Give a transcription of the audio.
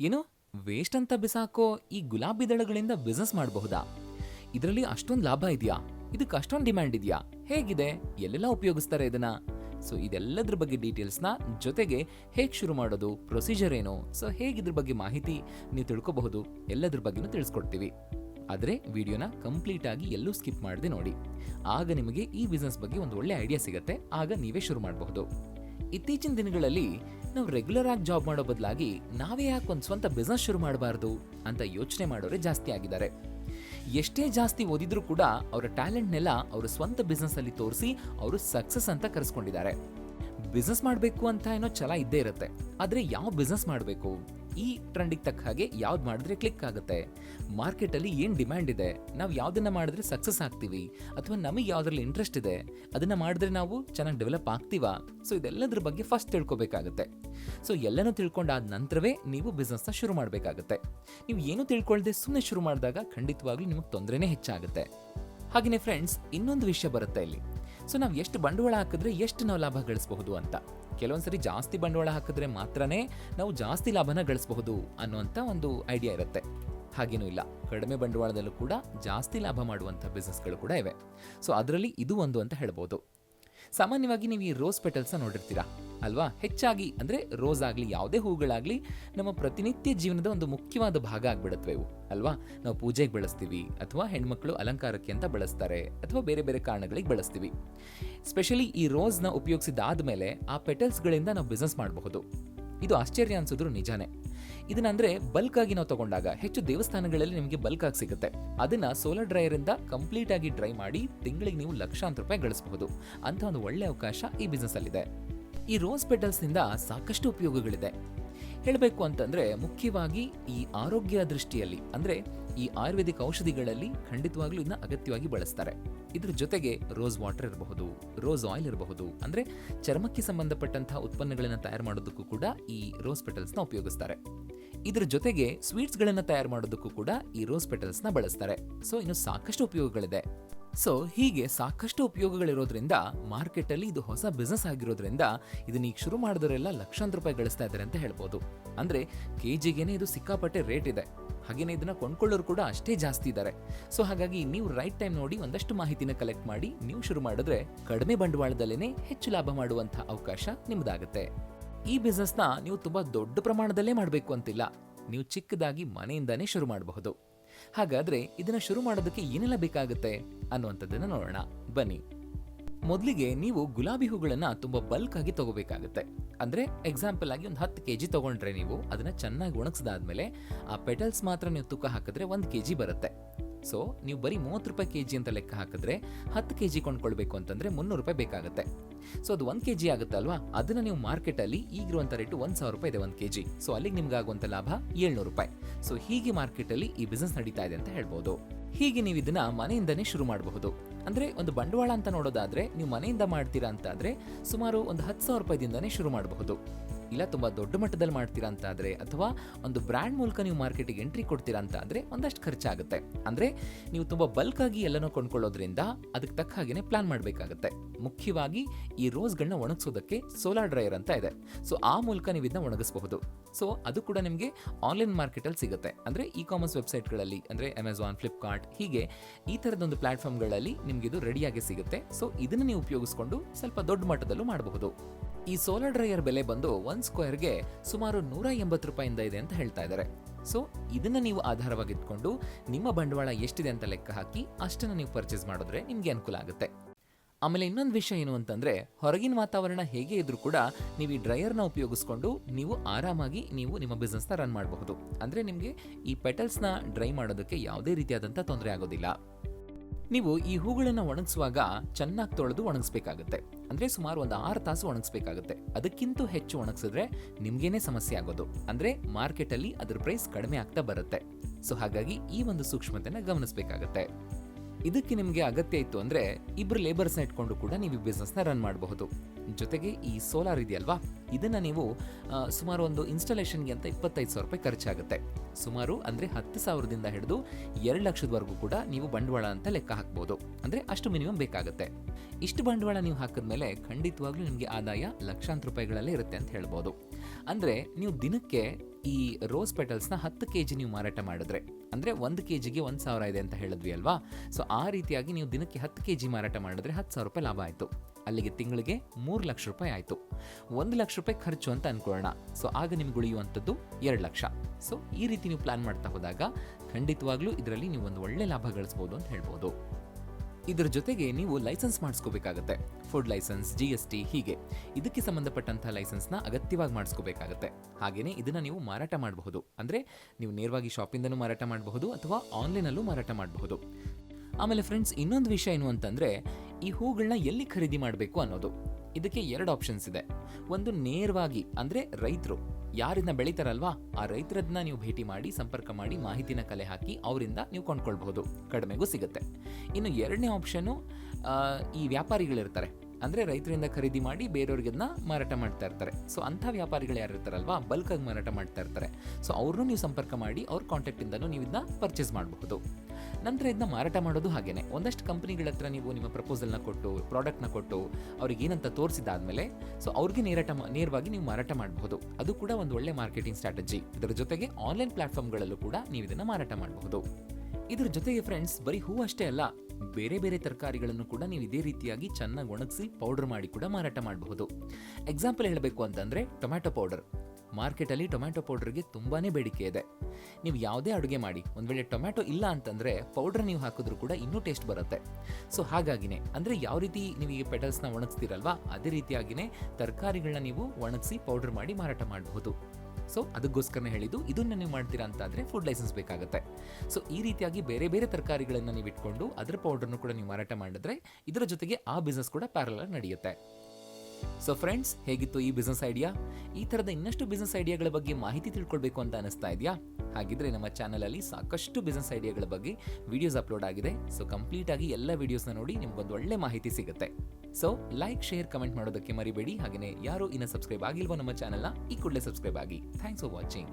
ಏನು? ವೇಸ್ಟ್ ಅಂತ ಬಿಸಾಕೋ ಈ ಗುಲಾಬಿ ದಳಗಳಿಂದ ಬಿಸ್ನೆಸ್ ಮಾಡಬಹುದಾ? ಇದರಲ್ಲಿ ಅಷ್ಟೊಂದು ಲಾಭ ಇದೆಯಾ? ಇದಕ್ಕೆ ಅಷ್ಟೊಂದು ಡಿಮ್ಯಾಂಡ್ ಇದೆಯಾ? ಹೇಗಿದೆ? ಎಲ್ಲೆಲ್ಲ ಉಪಯೋಗಿಸ್ತಾರೆ ಇದನ್ನ? ಸೊ ಇದೆಲ್ಲದ್ರ ಬಗ್ಗೆ ಡೀಟೇಲ್ಸ್ನ ಜೊತೆಗೆ ಹೇಗೆ ಶುರು ಮಾಡೋದು? ಪ್ರೊಸೀಜರ್ ಏನು? ಸೊ ಹೇಗೆ ಇದ್ರ ಬಗ್ಗೆ ಮಾಹಿತಿ ನೀವು ತಿಳ್ಕೊಬಹುದು. ಎಲ್ಲದ್ರ ಬಗ್ಗೆನೂ ತಿಳಿಸ್ಕೊಡ್ತೀವಿ. ಆದರೆ ವಿಡಿಯೋನ ಕಂಪ್ಲೀಟ್ ಆಗಿ ಎಲ್ಲೂ ಸ್ಕಿಪ್ ಮಾಡದೆ ನೋಡಿ. ಆಗ ನಿಮಗೆ ಈ ಬಿಸ್ನೆಸ್ ಬಗ್ಗೆ ಒಂದು ಒಳ್ಳೆ ಐಡಿಯಾ ಸಿಗುತ್ತೆ. ಆಗ ನೀವೇ ಶುರು ಮಾಡಬಹುದು. ಇತ್ತೀಚಿನ ದಿನಗಳಲ್ಲಿ ನಾವು ರೆಗ್ಯುಲರ್ ಆಗಿ ಜಾಬ್ ಮಾಡೋ ಬದಲಾಗಿ ನಾವೇ ಯಾಕೆ ಒಂದು ಸ್ವಂತ ಬಿಸ್ನೆಸ್ ಶುರು ಮಾಡಬಾರ್ದು ಅಂತ ಯೋಚನೆ ಮಾಡೋರೇ ಜಾಸ್ತಿ ಆಗಿದ್ದಾರೆ. ಎಷ್ಟೇ ಜಾಸ್ತಿ ಓದಿದ್ರೂ ಕೂಡ ಅವರ ಟ್ಯಾಲೆಂಟ್ನೆಲ್ಲ ಅವರ ಸ್ವಂತ ಬಿಸ್ನೆಸ್ಸಲ್ಲಿ ತೋರಿಸಿ ಅವರು ಸಕ್ಸಸ್ ಅಂತ ಕರೆಸ್ಕೊಂಡಿದ್ದಾರೆ. ಬಿಸ್ನೆಸ್ ಮಾಡಬೇಕು ಅಂತ ಏನೋ ಛಲ ಇದ್ದೇ ಇರುತ್ತೆ. ಆದರೆ ಯಾವ ಬಿಸ್ನೆಸ್ ಮಾಡಬೇಕು? ಈ ಟ್ರೆಂಡಿಗೆ ತಕ್ಕ ಹಾಗೆ ಯಾವ್ದು ಮಾಡಿದ್ರೆ ಕ್ಲಿಕ್ ಆಗುತ್ತೆ. ಮಾರ್ಕೆಟಲ್ಲಿ ಏನು ಡಿಮ್ಯಾಂಡ್ ಇದೆ? ನಾವು ಯಾವುದನ್ನು ಮಾಡಿದ್ರೆ ಸಕ್ಸಸ್ ಆಗ್ತೀವಿ? ಅಥವಾ ನಮಗೆ ಯಾವುದರಲ್ಲಿ ಇಂಟ್ರೆಸ್ಟ್ ಇದೆ? ಅದನ್ನ ಮಾಡಿದ್ರೆ ನಾವು ಚೆನ್ನಾಗಿ ಡೆವಲಪ್ ಆಗ್ತೀವಾ? ಸೊ ಇದೆಲ್ಲದ್ರ ಬಗ್ಗೆ ಫಸ್ಟ್ ತಿಳ್ಕೊಬೇಕಾಗುತ್ತೆ. ಸೊ ಎಲ್ಲನೂ ತಿಳ್ಕೊಂಡಾದ ನಂತರವೇ ನೀವು ಬಿಸ್ನೆಸ್ನ ಶುರು ಮಾಡಬೇಕಾಗುತ್ತೆ. ನೀವು ಏನು ತಿಳ್ಕೊಳ್ಳದೆ ಸುಮ್ಮನೆ ಶುರು ಮಾಡಿದಾಗ ಖಂಡಿತವಾಗ್ಲೂ ನಿಮಗೆ ತೊಂದರೆನೇ ಹೆಚ್ಚಾಗುತ್ತೆ. ಹಾಗೆಯೇ ಫ್ರೆಂಡ್ಸ್ ಇನ್ನೊಂದು ವಿಷಯ ಬರುತ್ತೆ ಇಲ್ಲಿ. ಸೊ ನಾವು ಎಷ್ಟು ಬಂಡವಾಳ ಹಾಕಿದ್ರೆ ಎಷ್ಟು ನಾವು ಲಾಭ ಗಳಿಸಬಹುದು ಅಂತ. ಕೆಲವೊಂದ್ಸರಿ ಜಾಸ್ತಿ ಬಂಡವಾಳ ಹಾಕಿದ್ರೆ ಮಾತ್ರನೇ ನಾವು ಜಾಸ್ತಿ ಲಾಭನ ಗಳಿಸಬಹುದು ಅನ್ನುವಂಥ ಒಂದು ಐಡಿಯಾ ಇರುತ್ತೆ. ಹಾಗೇನೂ ಇಲ್ಲ. ಕಡಿಮೆ ಬಂಡವಾಳದಲ್ಲೂ ಕೂಡ ಜಾಸ್ತಿ ಲಾಭ ಮಾಡುವಂಥ ಬಿಸ್ನೆಸ್ಗಳು ಕೂಡ ಇವೆ. ಸೊ ಅದರಲ್ಲಿ ಇದು ಒಂದು ಅಂತ ಹೇಳ್ಬೋದು. ಸಾಮಾನ್ಯವಾಗಿ ನೀವು ಈ ರೋಸ್ ಪೆಟಲ್ಸ್ನ ನೋಡಿರ್ತೀರಾ? ಅಲ್ವಾ? ಹೆಚ್ಚಾಗಿ ಅಂದರೆ ರೋಸ್ ಆಗಲಿ ಯಾವುದೇ ಹೂಗಳಾಗಲಿ ನಮ್ಮ ಪ್ರತಿನಿತ್ಯ ಜೀವನದ ಒಂದು ಮುಖ್ಯವಾದ ಭಾಗ ಆಗಿಬಿಡುತ್ತವೆ ಇವು, ಅಲ್ವಾ? ನಾವು ಪೂಜೆಗೆ ಬಳಸ್ತೀವಿ ಅಥವಾ ಹೆಣ್ಮಕ್ಳು ಅಲಂಕಾರಕ್ಕೆ ಅಂತ ಬಳಸ್ತಾರೆ ಅಥವಾ ಬೇರೆ ಬೇರೆ ಕಾರಣಗಳಿಗೆ ಬಳಸ್ತೀವಿ. ಸ್ಪೆಷಲಿ ಈ ರೋಸ್ನ ಉಪಯೋಗಿಸಿದಾದ್ಮೇಲೆ ಆ ಪೆಟಲ್ಸ್ಗಳಿಂದ ನಾವು ಬಿಸ್ನೆಸ್ ಮಾಡಬಹುದು. ಇದು ಆಶ್ಚರ್ಯ ಅನ್ಸಿದ್ರು ನಿಜಾನೇ. ಇದನ್ನ ಅಂದ್ರೆ ಬಲ್ಕ್ ಆಗಿ ನಾವು ತಗೊಂಡಾಗ ಹೆಚ್ಚು ದೇವಸ್ಥಾನಗಳಲ್ಲಿ ನಿಮಗೆ ಬಲ್ಕ್ ಆಗಿ ಸಿಗುತ್ತೆ. ಅದನ್ನ ಸೋಲಾರ್ ಡ್ರೈಯರ್ ಇಂದ ಕಂಪ್ಲೀಟ್ ಆಗಿ ಡ್ರೈ ಮಾಡಿ ತಿಂಗಳಿಗೆ ನೀವು ಲಕ್ಷಾಂತರ ರೂಪಾಯಿ ಗಳಿಸಬಹುದು. ಅಂತ ಒಂದು ಒಳ್ಳೆ ಅವಕಾಶ ಈ ಬಿಸ್ನೆಸ್ ಅಲ್ಲಿದೆ. ಈ ರೋಸ್ ಪೆಟಲ್ಸ್ನಿಂದ ಸಾಕಷ್ಟು ಉಪಯೋಗಗಳಿದೆ. ಹೇಳಬೇಕು ಅಂತಂದ್ರೆ ಮುಖ್ಯವಾಗಿ ಈ ಆರೋಗ್ಯ ದೃಷ್ಟಿಯಲ್ಲಿ, ಅಂದ್ರೆ ಈ ಆಯುರ್ವೇದಿಕ್ ಔಷಧಿಗಳಲ್ಲಿ ಖಂಡಿತವಾಗ್ಲೂ ಇದನ್ನ ಅಗತ್ಯವಾಗಿ ಬಳಸ್ತಾರೆ. ಇದ್ರ ಜೊತೆಗೆ ರೋಸ್ ವಾಟರ್ ಇರಬಹುದು, ರೋಸ್ ಆಯಿಲ್ ಇರಬಹುದು, ಅಂದ್ರೆ ಚರ್ಮಕ್ಕೆ ಸಂಬಂಧಪಟ್ಟಂತಹ ಉತ್ಪನ್ನಗಳನ್ನು ತಯಾರು ಮಾಡೋದಕ್ಕೂ ಕೂಡ ಈ ರೋಸ್ ಪೆಟಲ್ಸ್ನ ಉಪಯೋಗಿಸ್ತಾರೆ. ಇದ್ರ ಜೊತೆಗೆ ಸ್ವೀಟ್ಸ್ಗಳನ್ನು ತಯಾರು ಮಾಡೋದಕ್ಕೂ ಕೂಡ ಈ ರೋಸ್ ಪೆಟಲ್ಸ್ನ ಬಳಸ್ತಾರೆ. ಸೊ, ಇನ್ನು ಸಾಕಷ್ಟು ಉಪಯೋಗಗಳಿದೆ. ಸೊ ಹೀಗೆ ಸಾಕಷ್ಟು ಉಪಯೋಗಗಳಿರೋದ್ರಿಂದ ಮಾರ್ಕೆಟಲ್ಲಿ ಇದು ಹೊಸ ಬಿಸ್ನೆಸ್ ಆಗಿರೋದ್ರಿಂದ ಇದನ್ನ ಈಗ ಶುರು ಮಾಡಿದವರೆಲ್ಲ ಲಕ್ಷಾಂತರ ರೂಪಾಯಿ ಗಳಿಸ್ತಾ ಇದ್ದಾರೆ ಅಂತ ಹೇಳ್ಬೋದು. ಅಂದ್ರೆ ಕೆ ಜಿಗೇನೆ ಇದು ಸಿಕ್ಕಾಪಟ್ಟೆ ರೇಟ್ ಇದೆ. ಹಾಗೇನೆ ಇದನ್ನು ಕೊಂಡ್ಕೊಳ್ಳೋರು ಕೂಡ ಅಷ್ಟೇ ಜಾಸ್ತಿ ಇದ್ದಾರೆ ಸೊ ಹಾಗಾಗಿ ನೀವು ರೈಟ್ ಟೈಮ್ ನೋಡಿ ಒಂದಷ್ಟು ಮಾಹಿತಿನ ಕಲೆಕ್ಟ್ ಮಾಡಿ ನೀವು ಶುರು ಮಾಡಿದ್ರೆ ಕಡಿಮೆ ಬಂಡವಾಳದಲ್ಲೇ ಹೆಚ್ಚು ಲಾಭ ಮಾಡುವಂಥ ಅವಕಾಶ ನಿಮ್ಮದಾಗುತ್ತೆ ಈ ಬಿಸ್ನೆಸ್ನ ನೀವು ತುಂಬಾ ದೊಡ್ಡ ಪ್ರಮಾಣದಲ್ಲೇ ಮಾಡಬೇಕು ಅಂತಿಲ್ಲ. ನೀವು ಚಿಕ್ಕದಾಗಿ ಮನೆಯಿಂದಾನೇ ಶುರು ಮಾಡಬಹುದು. ಹಾಗಾದ್ರೆ ಇದನ್ನ ಶುರು ಮಾಡೋದಕ್ಕೆ ಏನೆಲ್ಲ ಬೇಕಾಗುತ್ತೆ ಅನ್ನುವಂಥದ್ದನ್ನ ನೋಡೋಣ. ಬನ್ನಿ. ಮೊದಲಿಗೆ ನೀವು ಗುಲಾಬಿ ಹೂಗಳನ್ನು ತುಂಬಾ ಬಲ್ಕ್ ಆಗಿ ತಗೋಬೇಕಾಗುತ್ತೆ. ಅಂದ್ರೆ ಎಕ್ಸಾಂಪಲ್ ಆಗಿ ಒಂದು ಹತ್ತು ಕೆ ಜಿ ತಗೊಂಡ್ರೆ ನೀವು ಅದನ್ನ ಚೆನ್ನಾಗಿ ಒಣಗಿಸಿದಾದ್ಮೇಲೆ ಆ ಪೆಟಲ್ಸ್ ಮಾತ್ರ ನೀವು ತೂಕ ಹಾಕಿದ್ರೆ ಒಂದು ಕೆಜಿ ಬರುತ್ತೆ. ಸೊ ನೀವು ಬರೀ ಮೂವತ್ತು ರೂಪಾಯಿ ಕೆಜಿ ಅಂತ ಲೆಕ್ಕ ಹಾಕಿದ್ರೆ ಹತ್ತು ಕೆ ಜಿ ಕೊಂಡ್ಕೊಳ್ಬೇಕು ಅಂತಂದರೆ ಮುನ್ನೂರು ರೂಪಾಯಿ ಬೇಕಾಗುತ್ತೆ. ಸೊ ಅದು ಒಂದು ಕೆಜಿ ಆಗುತ್ತೆ ಅಲ್ವಾ ಅದನ್ನು ನೀವು ಮಾರ್ಕೆಟಲ್ಲಿ ಈಗಿರುವಂಥ ರೇಟು ಒಂದು ಸಾವಿರ ರೂಪಾಯಿ ಇದೆ ಒಂದು ಕೆ ಜಿ ಸೊ ಅಲ್ಲಿಗೆ ನಿಮ್ಗೆ ಲಾಭ ಏಳ್ನೂರು ರೂಪಾಯಿ. ಸೊ ಹೀಗೆ ಮಾರ್ಕೆಟಲ್ಲಿ ಈ ಬಿಸ್ನೆಸ್ ನಡೀತಾ ಇದೆ ಅಂತ ಹೇಳ್ಬೋದು. ಹೀಗೆ ನೀವು ಇದನ್ನ ಮನೆಯಿಂದನೇ ಶುರು ಮಾಡಬಹುದು. ಅಂದರೆ ಒಂದು ಬಂಡವಾಳ ಅಂತ ನೋಡೋದಾದರೆ, ನೀವು ಮನೆಯಿಂದ ಮಾಡ್ತೀರಾ ಅಂತಾದರೆ ಸುಮಾರು ಒಂದು ಹತ್ತು ಸಾವಿರ ರೂಪಾಯಿದಿಂದನೇ ಶುರು ಮಾಡಬಹುದು. ಇಲ್ಲ, ತುಂಬಾ ದೊಡ್ಡ ಮಟ್ಟದಲ್ಲಿ ಮಾಡ್ತೀರಾ ಅಂತ ಆದ್ರೆ, ಅಥವಾ ಒಂದು ಬ್ರ್ಯಾಂಡ್ ಮೂಲಕ ನೀವು ಮಾರ್ಕೆಟಿಗೆ ಎಂಟ್ರಿ ಕೊಡ್ತೀರಾ ಅಂತ ಒಂದಷ್ಟು ಖರ್ಚಾಗುತ್ತೆ. ಅಂದ್ರೆ ನೀವು ತುಂಬ ಆಗಿ ಎಲ್ಲನೂ ಕೊಂಡ್ಕೊಳ್ಳೋದ್ರಿಂದ ಅದಕ್ಕೆ ತಕ್ಕ ಹಾಗೆ ಪ್ಲಾನ್ ಮಾಡಬೇಕಾಗುತ್ತೆ. ಮುಖ್ಯವಾಗಿ ಈ ರೋಸ್ಗಳನ್ನ ಒಣಗಿಸೋದಕ್ಕೆ ಸೋಲಾರ್ ಡ್ರೈಯರ್ ಅಂತ ಇದೆ. ಸೊ ಆ ಮೂಲಕ ನೀವು ಇದನ್ನ ಒಣಗಿಸಬಹುದು. ಸೊ ಅದು ಕೂಡ ನಿಮಗೆ ಆನ್ಲೈನ್ ಮಾರ್ಕೆಟಲ್ಲಿ ಸಿಗುತ್ತೆ. ಅಂದರೆ ಇ ಕಾಮರ್ಸ್ ವೆಬ್ಸೈಟ್ಗಳಲ್ಲಿ ಅಂದ್ರೆ ಅಮೆಝಾನ್ ಫ್ಲಿಪ್ಕಾರ್ಟ್ ಹೀಗೆ ಈ ಥರದೊಂದು ಪ್ಲಾಟ್ಫಾರ್ಮ್ಗಳಲ್ಲಿ ನಿಮಗೆ ಇದು ರೆಡಿಯಾಗಿ ಸಿಗುತ್ತೆ. ಸೊ ಇದನ್ನ ನೀವು ಉಪಯೋಗಿಸ್ಕೊಂಡು ಸ್ವಲ್ಪ ದೊಡ್ಡ ಮಟ್ಟದಲ್ಲೂ ಮಾಡಬಹುದು. ಈ ಸೋಲಾರ್ ಡ್ರೈಯರ್ ಬೆಲೆ ಬಂದು ಒನ್ ಸ್ಕ್ವೇರ್ಗೆ ಸುಮಾರು ನೂರ ಎಂಬತ್ತು ರೂಪಾಯಿಂದ ಇದೆ ಅಂತ ಹೇಳ್ತಾ ಇದ್ದಾರೆ. ಸೊ ಇದನ್ನ ನೀವು ಆಧಾರವಾಗಿ ಇಟ್ಕೊಂಡು ನಿಮ್ಮ ಬಂಡವಾಳ ಎಷ್ಟಿದೆ ಅಂತ ಲೆಕ್ಕ ಹಾಕಿ ಅಷ್ಟನ್ನು ನೀವು ಪರ್ಚೇಸ್ ಮಾಡಿದ್ರೆ ನಿಮಗೆ ಅನುಕೂಲ ಆಗುತ್ತೆ. ಆಮೇಲೆ ಇನ್ನೊಂದು ವಿಷಯ ಏನು ಅಂತಂದ್ರೆ, ಹೊರಗಿನ ವಾತಾವರಣ ಹೇಗೆ ಇದ್ರೂ ಕೂಡ ನೀವು ಈ ಡ್ರೈಯರ್ನ ಉಪಯೋಗಿಸ್ಕೊಂಡು ನೀವು ಆರಾಮಾಗಿ ನೀವು ನಿಮ್ಮ ಬಿಸ್ನೆಸ್ನ ರನ್ ಮಾಡಬಹುದು. ಅಂದ್ರೆ ನಿಮಗೆ ಈ ಪೆಟಲ್ಸ್ನ ಡ್ರೈ ಮಾಡೋದಕ್ಕೆ ಯಾವುದೇ ರೀತಿಯಾದಂಥ ತೊಂದರೆ ಆಗೋದಿಲ್ಲ. ನೀವು ಈ ಹೂಗಳನ್ನು ಒಣಗಿಸುವಾಗ ಚೆನ್ನಾಗಿ ತೊಳೆದು ಒಣಗಿಸ್ಬೇಕಾಗುತ್ತೆ. ಅಂದ್ರೆ ಸುಮಾರು ಒಂದು ಆರು ತಾಸು ಒಣಗಿಸ್ಬೇಕಾಗುತ್ತೆ. ಅದಕ್ಕಿಂತ ಹೆಚ್ಚು ಒಣಗಿಸಿದ್ರೆ ನಿಮಗೇನೆ ಸಮಸ್ಯೆ ಆಗೋದು. ಅಂದ್ರೆ ಮಾರ್ಕೆಟಲ್ಲಿ ಅದರ ಪ್ರೈಸ್ ಕಡಿಮೆ ಆಗ್ತಾ ಬರುತ್ತೆ. ಸೊ ಹಾಗಾಗಿ ಈ ಒಂದು ಸೂಕ್ಷ್ಮತೆನ ಗಮನಿಸಬೇಕಾಗತ್ತೆ. ಇದಕ್ಕೆ ನಿಮಗೆ ಅಗತ್ಯ ಇತ್ತು ಅಂದರೆ ಇಬ್ಬರು ಲೇಬರ್ಸ್ನ ಇಟ್ಕೊಂಡು ಕೂಡ ನೀವು ಈ ಬಿಸ್ನೆಸ್ನ ರನ್ ಮಾಡಬಹುದು. ಜೊತೆಗೆ ಈ ಸೋಲಾರ್ ಇದೆಯಲ್ವಾ? ಇದನ್ನು ನೀವು ಸುಮಾರು ಒಂದು ಇನ್ಸ್ಟಾಲೇಷನ್ಗೆ ಅಂತ ಇಪ್ಪತ್ತೈದು ಸಾವಿರ ರೂಪಾಯಿ ಖರ್ಚಾಗುತ್ತೆ. ಸುಮಾರು ಅಂದರೆ ಹತ್ತು ಸಾವಿರದಿಂದ ಹಿಡಿದು ಎರಡು ಲಕ್ಷದವರೆಗೂ ಕೂಡ ನೀವು ಬಂಡವಾಳ ಅಂತ ಲೆಕ್ಕ ಹಾಕ್ಬೋದು. ಅಂದರೆ ಅಷ್ಟು ಮಿನಿಮಮ್ ಬೇಕಾಗುತ್ತೆ. ಇಷ್ಟು ಬಂಡವಾಳ ನೀವು ಹಾಕಿದ್ಮೇಲೆ ಖಂಡಿತವಾಗ್ಲೂ ನಿಮಗೆ ಆದಾಯ ಲಕ್ಷಾಂತರ ರೂಪಾಯಿಗಳಲ್ಲೇ ಇರುತ್ತೆ ಅಂತ ಹೇಳ್ಬೋದು. ಅಂದರೆ ನೀವು ದಿನಕ್ಕೆ ಈ ರೋಸ್ ಪೆಟಲ್ಸ್ನ ಹತ್ತು ಕೆ ಜಿ ನೀವು ಮಾರಾಟ ಮಾಡಿದ್ರೆ, ಅಂದರೆ ಒಂದು ಕೆ ಜಿಗೆ ಒಂದು ಸಾವಿರ ಇದೆ ಅಂತ ಹೇಳಿದ್ವಿ ಅಲ್ವಾ? ಸೊ ಆ ರೀತಿಯಾಗಿ ನೀವು ದಿನಕ್ಕೆ ಹತ್ತು ಕೆ ಜಿ ಮಾರಾಟ ಮಾಡಿದ್ರೆ ಹತ್ತು ಸಾವಿರ ರೂಪಾಯಿ ಲಾಭ ಆಯಿತು. ಅಲ್ಲಿಗೆ ತಿಂಗಳಿಗೆ ಮೂರು ಲಕ್ಷ ರೂಪಾಯಿ ಆಯಿತು. ಒಂದು ಲಕ್ಷ ರೂಪಾಯಿ ಖರ್ಚು ಅಂತ ಅನ್ಕೊಳ್ಳೋಣ. ಸೊ ಆಗ ನಿಮ್ಗೆ ಉಳಿಯುವಂಥದ್ದು ಎರಡು ಲಕ್ಷ. ಸೊ ಈ ರೀತಿ ನೀವು ಪ್ಲಾನ್ ಮಾಡ್ತಾ ಹೋದಾಗ ಖಂಡಿತವಾಗ್ಲೂ ಇದರಲ್ಲಿ ನೀವು ಒಂದು ಒಳ್ಳೆ ಲಾಭ ಗಳಿಸ್ಬೋದು ಅಂತ ಹೇಳ್ಬೋದು. ಇದ್ರ ಜೊತೆಗೆ ನೀವು licence ಮಾಡಿಸ್ಕೋಬೇಕಾಗತ್ತೆ. Food licence G S T ಹೀಗೆ. ಇದಕ್ಕೆ ಸಂಬಂಧಪಟ್ಟಂತಹ ಲೈಸೆನ್ಸ್ನ ಅಗತ್ಯವಾಗಿ ಮಾಡಿಸ್ಕೋಬೇಕಾಗತ್ತೆ. ಹಾಗೆಯೇ ಇದನ್ನು ನೀವು ಮಾರಾಟ ಮಾಡಬಹುದು. ಅಂದರೆ ನೀವು ನೇರವಾಗಿ ಶಾಪಿಂದನೂ ಮಾರಾಟ ಮಾಡಬಹುದು ಅಥವಾ ಆನ್ಲೈನಲ್ಲೂ ಮಾರಾಟ ಮಾಡಬಹುದು. ಆಮೇಲೆ ಫ್ರೆಂಡ್ಸ್, ಇನ್ನೊಂದು ವಿಷಯ ಏನು ಅಂತಂದರೆ, ಈ ಹೂಗಳನ್ನ ಎಲ್ಲಿ ಖರೀದಿ ಮಾಡಬೇಕು ಅನ್ನೋದು. ಇದಕ್ಕೆ ಎರಡು ಆಪ್ಷನ್ಸ್ ಇದೆ. ಒಂದು ನೇರವಾಗಿ ಅಂದರೆ ರೈತರು. ಯಾರಿಂದ ಬೆಳಿತಾರಲ್ವಾ? ಆ ರೈತರನ್ನ ನೀವು ಭೇಟಿ ಮಾಡಿ, ಸಂಪರ್ಕ ಮಾಡಿ, ಮಾಹಿತಿನ ಕಲೆ ಹಾಕಿ ಅವರಿಂದ ನೀವು ಕೊಂಡ್ಕೊಳ್ಬಹುದು. ಕಡಿಮೆಗೂ ಸಿಗುತ್ತೆ. ಇನ್ನು ಎರಡನೇ ಆಪ್ಷನ್ನು ಈ ವ್ಯಾಪಾರಿಗಳಿರ್ತಾರೆ. ಅಂದರೆ ರೈತರಿಂದ ಖರೀದಿ ಮಾಡಿ ಬೇರೆಯವ್ರಿಗೆ ಅದನ್ನ ಮಾರಾಟ ಮಾಡ್ತಾ ಇರ್ತಾರೆ. ಸೊ ಅಂಥ ವ್ಯಾಪಾರಿಗಳು ಯಾರು ಇರ್ತಾರಲ್ವಾ? ಬಲ್ಕಾಗಿ ಮಾರಾಟ ಮಾಡ್ತಾ ಇರ್ತಾರೆ. ಸೊ ಅವ್ರನ್ನೂ ನೀವು ಸಂಪರ್ಕ ಮಾಡಿ ಅವ್ರ ಕಾಂಟ್ಯಾಕ್ಟಿಂದನೂ ನೀವು ಇದನ್ನ ಪರ್ಚೇಸ್ ಮಾಡಬಹುದು. ನಂತರ ಇದನ್ನ ಮಾರಾಟ ಮಾಡೋದು ಹಾಗೇನೆ. ಒಂದಷ್ಟು ಕಂಪ್ನಿಗಳ ಹತ್ರ ನೀವು ನಿಮ್ಮ ಪ್ರಪೋಸಲ್ನ ಕೊಟ್ಟು ಪ್ರಾಡಕ್ಟ್ನ ಕೊಟ್ಟು ಅವ್ರಿಗೆ ಏನಂತ ತೋರಿಸಿದಾದ್ಮೇಲೆ ಸೊ ಅವ್ರಿಗೆ ನೇರಾಟ ನೇರವಾಗಿ ನೀವು ಮಾರಾಟ ಮಾಡಬಹುದು. ಅದು ಕೂಡ ಒಂದು ಒಳ್ಳೆ ಮಾರ್ಕೆಟಿಂಗ್ ಸ್ಟ್ರಾಟಜಿ ಇದರ ಜೊತೆಗೆ ಆನ್ಲೈನ್ ಪ್ಲಾಟ್ಫಾರ್ಮ್ಗಳಲ್ಲೂ ಕೂಡ ನೀವು ಇದನ್ನ ಮಾರಾಟ ಮಾಡಬಹುದು. ಇದ್ರ ಜೊತೆಗೆ ಫ್ರೆಂಡ್ಸ್ ಬರೀ ಹೂ ಅಷ್ಟೇ ಅಲ್ಲ ಬೇರೆ ಬೇರೆ ತರಕಾರಿಗಳನ್ನು ಕೂಡ ನೀವು ಇದೇ ರೀತಿಯಾಗಿ ಚೆನ್ನಾಗಿ ಒಣಗಿಸಿ ಪೌಡರ್ ಮಾಡಿ ಕೂಡ ಮಾರಾಟ ಮಾಡಬಹುದು. ಎಕ್ಸಾಂಪಲ್ ಹೇಳಬೇಕು ಅಂತಂದ್ರೆ ಟೊಮ್ಯಾಟೊ ಪೌಡರ್ ಮಾರ್ಕೆಟಲ್ಲಿ ಟೊಮ್ಯಾಟೊ ಪೌಡರ್ಗೆ ತುಂಬಾನೇ ಬೇಡಿಕೆ ಇದೆ. ನೀವು ಯಾವುದೇ ಅಡುಗೆ ಮಾಡಿ, ಒಂದು ವೇಳೆ ಟೊಮ್ಯಾಟೊ ಇಲ್ಲ ಅಂತಂದ್ರೆ ಪೌಡರ್ ನೀವು ಹಾಕಿದ್ರು ಕೂಡ ಇನ್ನೂ ಟೇಸ್ಟ್ ಬರುತ್ತೆ. ಸೊ ಹಾಗಾಗಿನೇ, ಅಂದ್ರೆ ಯಾವ ರೀತಿ ನೀವು ಈ ಪೆಟಲ್ಸ್ನ ಒಣಗಿಸ್ತೀರಲ್ವಾ, ಅದೇ ರೀತಿಯಾಗಿನೇ ತರಕಾರಿಗಳನ್ನ ನೀವು ಒಣಗಿಸಿ ಪೌಡರ್ ಮಾಡಿ ಮಾರಾಟ ಮಾಡಬಹುದು. ಸೊ ಅದಕ್ಕೋಸ್ಕರನೇ ಹೇಳಿದ್ದು, ಇದನ್ನ ನೀವು ಮಾಡ್ತೀರಾ ಅಂತಾದರೆ ಫುಡ್ ಲೈಸೆನ್ಸ್ ಬೇಕಾಗುತ್ತೆ. ಸೊ ಈ ರೀತಿಯಾಗಿ ಬೇರೆ ಬೇರೆ ತರಕಾರಿಗಳನ್ನು ನೀವು ಇಟ್ಕೊಂಡು ಅದರ ಪೌಡರ್ನು ಕೂಡ ನೀವು ಮಾರಾಟ ಮಾಡಿದ್ರೆ ಇದರ ಜೊತೆಗೆ ಆ ಬಿಸ್ನೆಸ್ ಕೂಡ ಪ್ಯಾರಲ ನಡೆಯುತ್ತೆ. ಸೊ ಫ್ರೆಂಡ್ಸ್ ಹೇಗಿತ್ತು ಈ ಬಿಸ್ನೆಸ್ ಐಡಿಯಾ ಈ ಥರದ ಇನ್ನಷ್ಟು ಬಿಸ್ನೆಸ್ ಐಡಿಯಾಗಳ ಬಗ್ಗೆ ಮಾಹಿತಿ ತಿಳ್ಕೊಳ್ಬೇಕು ಅಂತ ಅನಿಸ್ತಾ ಇದೆಯಾ? ಹಾಗಿದ್ರೆ ನಮ್ಮ ಚಾನಲಲ್ಲಿ ಸಾಕಷ್ಟು ಬಿಸ್ನೆಸ್ ಐಡಿಯಾಗಳ ಬಗ್ಗೆ ವಿಡಿಯೋಸ್ ಅಪ್ಲೋಡ್ ಆಗಿದೆ. ಸೊ ಕಂಪ್ಲೀಟ್ ಆಗಿ ಎಲ್ಲ ವಿಡಿಯೋಸ್ನ ನೋಡಿ ನಿಮ್ಗೊಂದು ಒಳ್ಳೆ ಮಾಹಿತಿ ಸಿಗುತ್ತೆ. ಸೊ ಲೈಕ್ ಶೇರ್ ಕಮೆಂಟ್ ಮಾಡೋದಕ್ಕೆ ಮರಿಬೇಡಿ. ಹಾಗೆಯೇ ಯಾರು ಇನ್ನು ಸಬ್ಸ್ಕ್ರೈಬ್ ಆಗಿಲ್ವೋ ನಮ್ಮ ಚಾನಲ್ನ ಈ ಕೂಡಲೇ ಸಬ್ಸ್ಕ್ರೈಬ್ ಆಗಿ. Thanks for watching